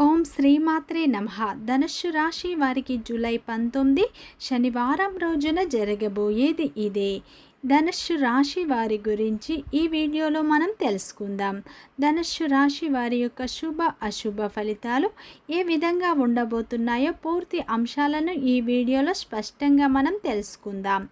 ఓం శ్రీమాత్రే నమ. ధనుస్సు రాశి వారికి జూలై పంతొమ్మిది శనివారం రోజున జరగబోయేది ఇదే. ధనుస్సు రాశి వారి గురించి ఈ వీడియోలో మనం తెలుసుకుందాం. ధనుస్సు రాశి వారి యొక్క శుభ అశుభ ఫలితాలు ఏ విధంగా ఉండబోతున్నాయో పూర్తి అంశాలను ఈ వీడియోలో స్పష్టంగా మనం తెలుసుకుందాం.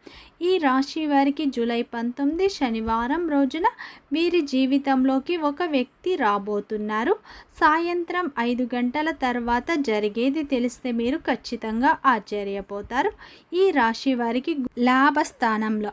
ఈ రాశి వారికి జూలై పంతొమ్మిది శనివారం రోజున వీరి జీవితంలోకి ఒక వ్యక్తి రాబోతున్నారు. సాయంత్రం ఐదు గంటల తర్వాత జరిగేది తెలిస్తే మీరు ఖచ్చితంగా ఆశ్చర్యపోతారు. ఈ రాశి వారికి లాభస్థానంలో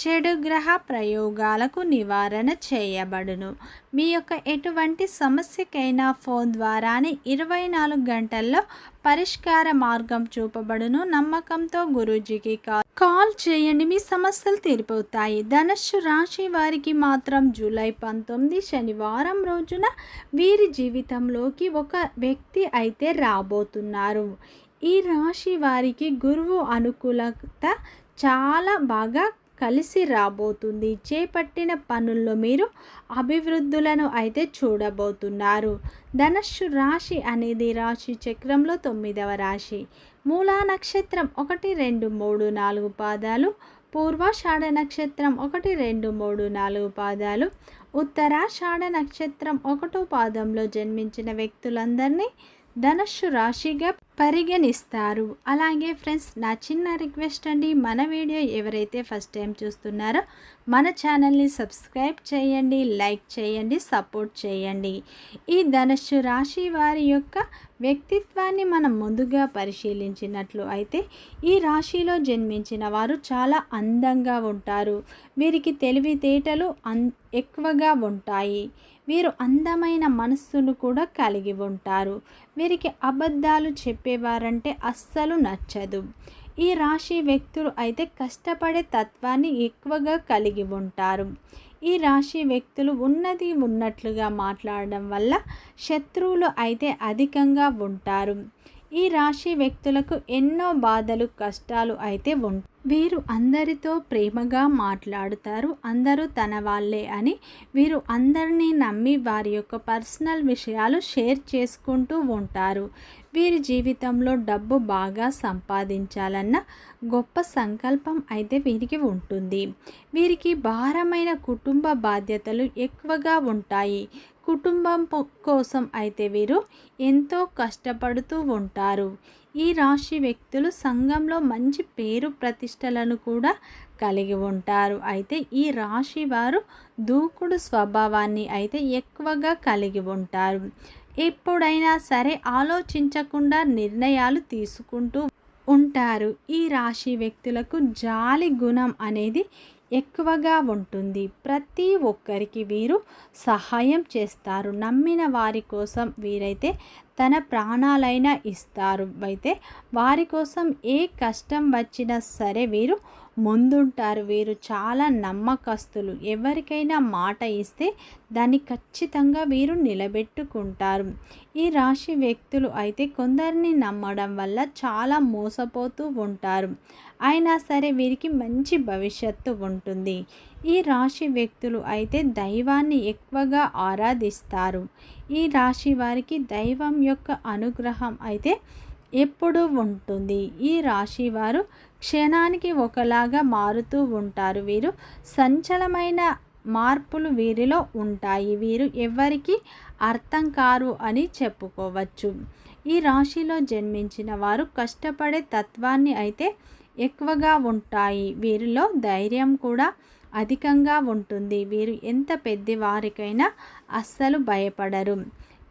చెడు గ్రహ ప్రయోగాలకు నివారణ చేయబడును. మీ యొక్క ఎటువంటి సమస్యకైనా ఫోన్ ద్వారానే ఇరవై నాలుగు గంటల్లో పరిష్కార మార్గం చూపబడును. నమ్మకంతో గురూజీకి కాల్ కాల్ చేయండి. మీ సమస్యలు తీరిపోతాయి. ధనుష్ రాశి వారికి మాత్రం జూలై పంతొమ్మిది శనివారం రోజున వీరి జీవితంలోకి ఒక వ్యక్తి అయితే రాబోతున్నారు. ఈ రాశి వారికి గురువు అనుకూలత చాలా బాగా కలిసి రాబోతుంది. చేపట్టిన పనుల్లో మీరు అభివృద్ధులను అయితే చూడబోతున్నారు. ధనస్సు రాశి అనేది రాశి చక్రంలో తొమ్మిదవ రాశి. మూలా నక్షత్రం ఒకటి రెండు మూడు నాలుగు పాదాలు. పూర్వాషాఢ నక్షత్రం ఒకటి రెండు మూడు నాలుగు పాదాలు. ఉత్తరాషాఢ నక్షత్రం ఒకటో పాదంలో జన్మించిన వ్యక్తులందరినీ ధనస్సు రాశిగా పరిగణిస్తారు. అలాగే ఫ్రెండ్స్ నా చిన్న రిక్వెస్ట్ అండి మన వీడియో ఎవరైతే ఫస్ట్ టైం చూస్తున్నారో మన ఛానల్ని సబ్స్క్రైబ్ చేయండి లైక్ చేయండి సపోర్ట్ చేయండి. ఈ ధనస్సు రాశి వారి యొక్క వ్యక్తిత్వాన్ని మనం ముందుగా పరిశీలించినట్లు అయితే ఈ రాశిలో జన్మించిన వారు చాలా అందంగా ఉంటారు. వీరికి తెలివితేటలు అన్ ఎక్కువగా ఉంటాయి. వీరు అందమైన మనస్సును కూడా కలిగి ఉంటారు. వీరికి అబద్ధాలు చెప్పేవారంటే అస్సలు నచ్చదు. ఈ రాశి వ్యక్తులు అయితే కష్టపడే తత్వాన్ని ఎక్కువగా కలిగి ఉంటారు. ఈ రాశి వ్యక్తులు ఉన్నది ఉన్నట్లుగా మాట్లాడడం వల్ల శత్రువులు అయితే అధికంగా ఉంటారు. ఈ రాశి వ్యక్తులకు ఎన్నో బాధలు కష్టాలు అయితే ఉంటాయి వీరు అందరితో ప్రేమగా మాట్లాడుతారు అందరూ తన వాళ్ళే అని వీరు అందరినీ నమ్మి వారి యొక్క పర్సనల్ విషయాలు షేర్ చేసుకుంటూ ఉంటారు. వీరి జీవితంలో డబ్బు బాగా సంపాదించాలన్న గొప్ప సంకల్పం అయితే వీరికి ఉంటుంది. వీరికి భారమైన కుటుంబ బాధ్యతలు ఎక్కువగా ఉంటాయి. కుటుంబం కోసం అయితే వీరు ఎంతో కష్టపడుతూ ఉంటారు. ఈ రాశి వ్యక్తులు సంఘంలో మంచి పేరు ప్రతిష్టలను కూడా కలిగి ఉంటారు. అయితే ఈ రాశి వారు దూకుడు స్వభావాన్ని అయితే ఎక్కువగా కలిగి ఉంటారు. ఎప్పుడైనా సరే ఆలోచించకుండా నిర్ణయాలు తీసుకుంటూ ఉంటారు. ఈ రాశి వ్యక్తులకు జాలి గుణం అనేది ఎక్కువగా ఉంటుంది. ప్రతి ఒక్కరికి వీరు సహాయం చేస్తారు. నమ్మిన వారి కోసం వీరైతే తన ప్రాణాలైనా ఇస్తారు. అయితే వారి కోసం ఏ కష్టం వచ్చినా సరే వీరు ముందుంటారు. వీరు చాలా నమ్మకస్తులు. ఎవరికైనా మాట ఇస్తే దాన్ని ఖచ్చితంగా వీరు నిలబెట్టుకుంటారు. ఈ రాశి వ్యక్తులు అయితే కొందరిని నమ్మడం వల్ల చాలా మోసపోతూ ఉంటారు. అయినా సరే వీరికి మంచి భవిష్యత్తు ఉంటుంది. ఈ రాశి వ్యక్తులు అయితే దైవాన్ని ఎక్కువగా ఆరాధిస్తారు. ఈ రాశి వారికి దైవం యొక్క అనుగ్రహం అయితే ఎప్పుడు ఉంటుంది. ఈ రాశి వారు క్షణానికి ఒకలాగా మారుతూ ఉంటారు. వీరు సంచలమైన మార్పులు వీరిలో ఉంటాయి. వీరు ఎవరికి అర్థం కారు అని చెప్పుకోవచ్చు. ఈ రాశిలో జన్మించిన వారు కష్టపడే తత్వాన్ని అయితే ఎక్కువగా ఉంటాయి. వీరిలో ధైర్యం కూడా అధికంగా ఉంటుంది. వీరు ఎంత పెద్దవారికైనా అస్సలు భయపడరు.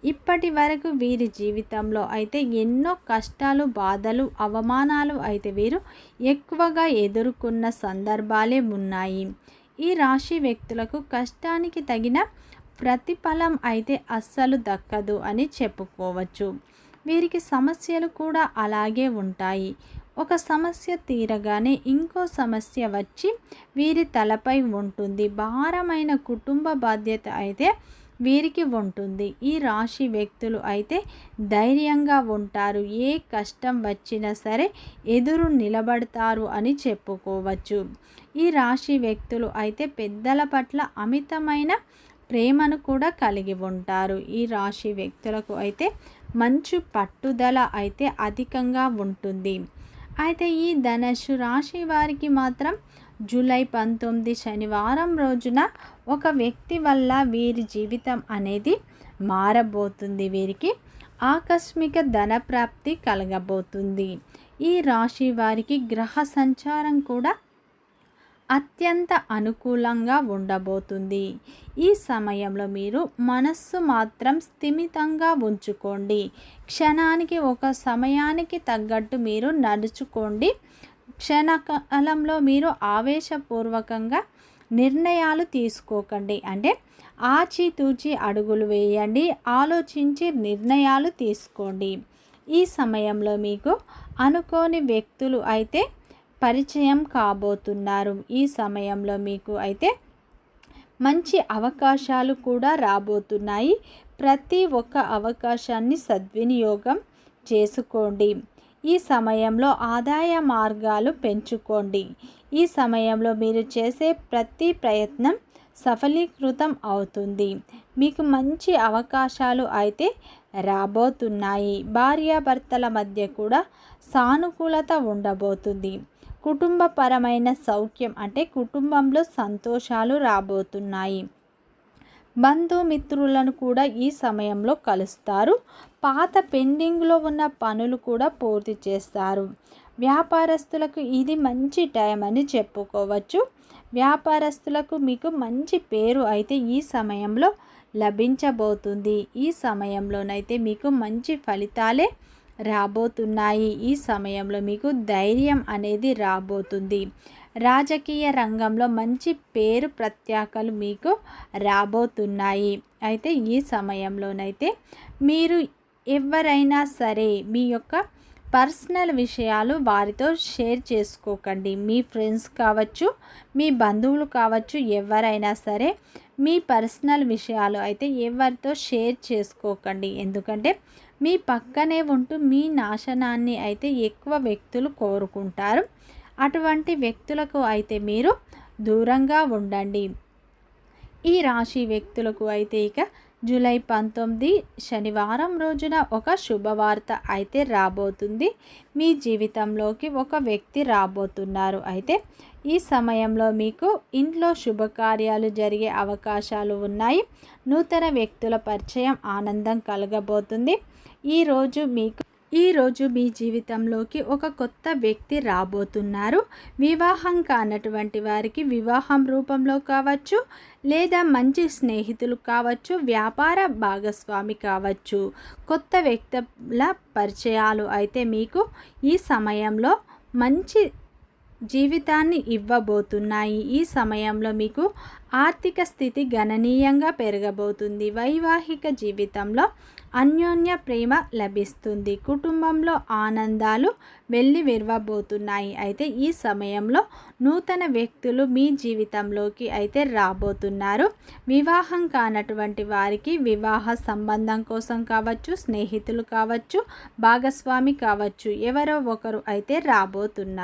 ఇప్పటి వరకు వీరి జీవితంలో అయితే ఎన్నో కష్టాలు బాధలు అవమానాలు అయితే వీరు ఎక్కువగా ఎదుర్కొన్న సందర్భాలే ఉన్నాయి. ఈ రాశి వ్యక్తులకు కష్టానికి తగిన ప్రతిఫలం అయితే అస్సలు దక్కదు అని చెప్పుకోవచ్చు. వీరికి సమస్యలు కూడా అలాగే ఉంటాయి. ఒక సమస్య తీరగానే ఇంకో సమస్య వచ్చి వీరి తలపై ఉంటుంది. భారమైన కుటుంబ బాధ్యత అయితే వీరికి ఉంటుంది. ఈ రాశి వ్యక్తులు అయితే ధైర్యంగా ఉంటారు. ఏ కష్టం వచ్చినా సరే ఎదురు నిలబడతారు అని చెప్పుకోవచ్చు. ఈ రాశి వ్యక్తులు అయితే పెద్దల పట్ల అమితమైన ప్రేమను కూడా కలిగి ఉంటారు. ఈ రాశి వ్యక్తులకు అయితే మంచు పట్టుదల అయితే అధికంగా ఉంటుంది. అయితే ఈ ధనస్సు రాశి వారికి మాత్రం జూలై పంతొమ్మిది శనివారం రోజున ఒక వ్యక్తి వల్ల వీరి జీవితం అనేది మారబోతుంది. వీరికి ఆకస్మిక ధన ప్రాప్తి కలగబోతుంది. ఈ రాశి వారికి గ్రహ సంచారం కూడా అత్యంత అనుకూలంగా ఉండబోతుంది. ఈ సమయంలో మీరు మనస్సు మాత్రం స్థిమితంగా ఉంచుకోండి. క్షణానికి ఒక సమయానికి తగ్గట్టు మీరు నడుచుకోండి. క్షణకాలంలో మీరు ఆవేశపూర్వకంగా నిర్ణయాలు తీసుకోకండి. అంటే ఆచితూచి అడుగులు వేయండి. ఆలోచించి నిర్ణయాలు తీసుకోండి. ఈ సమయంలో మీకు అనుకోని వ్యక్తులు అయితే పరిచయం కాబోతున్నారు. ఈ సమయంలో మీకు అయితే మంచి అవకాశాలు కూడా రాబోతున్నాయి. ప్రతి ఒక్క అవకాశాన్ని సద్వినియోగం చేసుకోండి. ఈ సమయంలో ఆదాయ మార్గాలు పెంచుకోండి. ఈ సమయంలో మీరు చేసే ప్రతి ప్రయత్నం సఫలీకృతం అవుతుంది. మీకు మంచి అవకాశాలు అయితే రాబోతున్నాయి. భార్యాభర్తల మధ్య కూడా సానుకూలత ఉండబోతుంది. కుటుంబపరమైన సౌఖ్యం అంటే కుటుంబంలో సంతోషాలు రాబోతున్నాయి. బంధుమిత్రులను కూడా ఈ సమయంలో కలుస్తారు. పాత పెండింగ్లో ఉన్న పనులు కూడా పూర్తి చేస్తారు. వ్యాపారస్తులకు ఇది మంచి టైం అని చెప్పుకోవచ్చు. వ్యాపారస్తులకు మీకు మంచి పేరు అయితే ఈ సమయంలో లభించబోతుంది. ఈ సమయంలోనైతే మీకు మంచి ఫలితాలే రాబోతున్నాయి. ఈ సమయంలో మీకు ధైర్యం అనేది రాబోతుంది. రాజకీయ రంగంలో మంచి పేరు ప్రత్యాకలు మీకు రాబోతున్నాయి. అయితే ఈ సమయంలోనైతే మీరు ఎవరైనా సరే మీ యొక్క పర్సనల్ విషయాలు వారితో షేర్ చేసుకోకండి. మీ ఫ్రెండ్స్ కావచ్చు మీ బంధువులు కావచ్చు ఎవరైనా సరే మీ పర్సనల్ విషయాలు అయితే ఎవరితో షేర్ చేసుకోకండి. ఎందుకంటే మీ పక్కనే ఉంటూ మీ నాశనాన్ని అయితే ఎక్కువ వ్యక్తులు కోరుకుంటారు. అటువంటి వ్యక్తులకు అయితే మీరు దూరంగా ఉండండి. ఈ రాశి వ్యక్తులకు అయితే ఇక జూలై పంతొమ్మిది శనివారం రోజున ఒక శుభవార్త అయితే రాబోతుంది. మీ జీవితంలోకి ఒక వ్యక్తి రాబోతున్నారు. అయితే ఈ సమయంలో మీకు ఇంట్లో శుభకార్యాలు జరిగే అవకాశాలు ఉన్నాయి. నూతన వ్యక్తుల పరిచయం ఆనందం కలగబోతుంది. ఈరోజు మీకు ఈరోజు మీ జీవితంలోకి ఒక కొత్త వ్యక్తి రాబోతున్నారు. వివాహం కానటువంటి వారికి వివాహం రూపంలో కావచ్చు లేదా మంచి స్నేహితులు కావచ్చు వ్యాపార భాగస్వామి కావచ్చు. కొత్త వ్యక్తుల పరిచయాలు అయితే మీకు ఈ సమయంలో మంచి జీవితాన్ని ఇవ్వబోతున్నాయి. ఈ సమయంలో మీకు ఆర్థిక స్థితి గణనీయంగా పెరగబోతుంది. వైవాహిక జీవితంలో అన్యోన్య ప్రేమ లభిస్తుంది. కుటుంబంలో ఆనందాలు వెళ్ళి విరవబోతున్నాయి. అయితే ఈ సమయంలో నూతన వ్యక్తులు మీ జీవితంలోకి అయితే రాబోతున్నారు. వివాహం కానటువంటి వారికి వివాహ సంబంధం కోసం కావచ్చు స్నేహితులు కావచ్చు భాగస్వామి కావచ్చు ఎవరో ఒకరు అయితే రాబోతున్నారు.